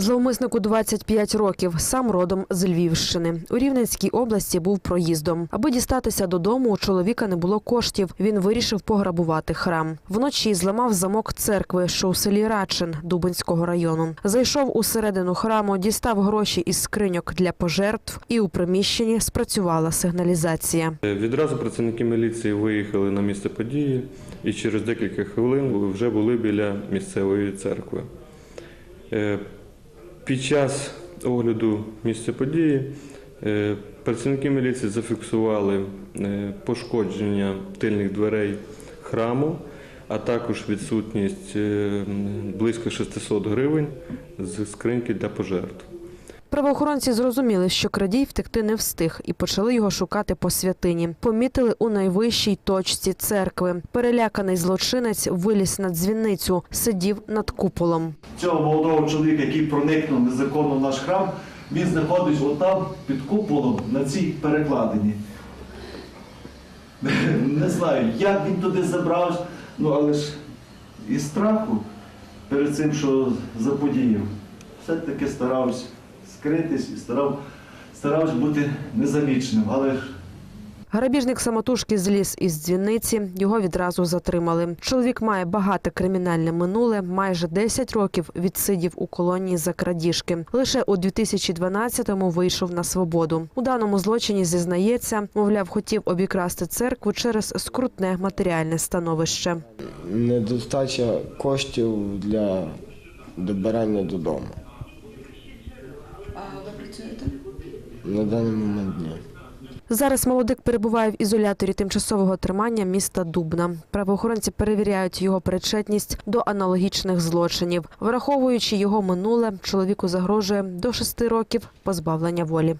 Зловмиснику 25 років, сам родом з Львівщини. У Рівненській області був проїздом. Аби дістатися додому, у чоловіка не було коштів. Він вирішив пограбувати храм. Вночі зламав замок церкви, що у селі Рачин Дубинського району. Зайшов у середину храму, дістав гроші із скриньок для пожертв, і у приміщенні спрацювала сигналізація. Е, Відразу працівники міліції виїхали на місце події і через декілька хвилин вже були біля місцевої церкви. Під час огляду місця події е, працівники міліції зафіксували е, пошкодження тильних дверей храму, а також відсутність е, близько 600 гривень з скриньки для пожертв. Правоохоронці зрозуміли, що крадій втекти не встиг, і почали його шукати по святині. Помітили у найвищій точці церкви. Переляканий злочинець виліз на дзвіницю, сидів над куполом. цього молодого чоловіка, який проникнув незаконно в наш храм, він знаходиться отам під куполом на цій перекладині. Не знаю, як він туди забрався, ну але ж із страху перед цим, що заподіяв, все-таки старався скритись і старав, старався бути незаміченим. Але ж Грабіжник самотужки зліз із дзвіниці. Його відразу затримали. Чоловік має багате кримінальне минуле. Майже 10 років відсидів у колонії за крадіжки. Лише у 2012-му вийшов на свободу. У даному злочині зізнається, мовляв, хотів обікрасти церкву через скрутне матеріальне становище. недостача коштів для добирання додому. А ви працюєте? На даний момент ні. Зараз молодик перебуває в ізоляторі тимчасового тримання міста Дубна. Правоохоронці перевіряють його причетність до аналогічних злочинів. Враховуючи його минуле, чоловіку загрожує до шести років позбавлення волі.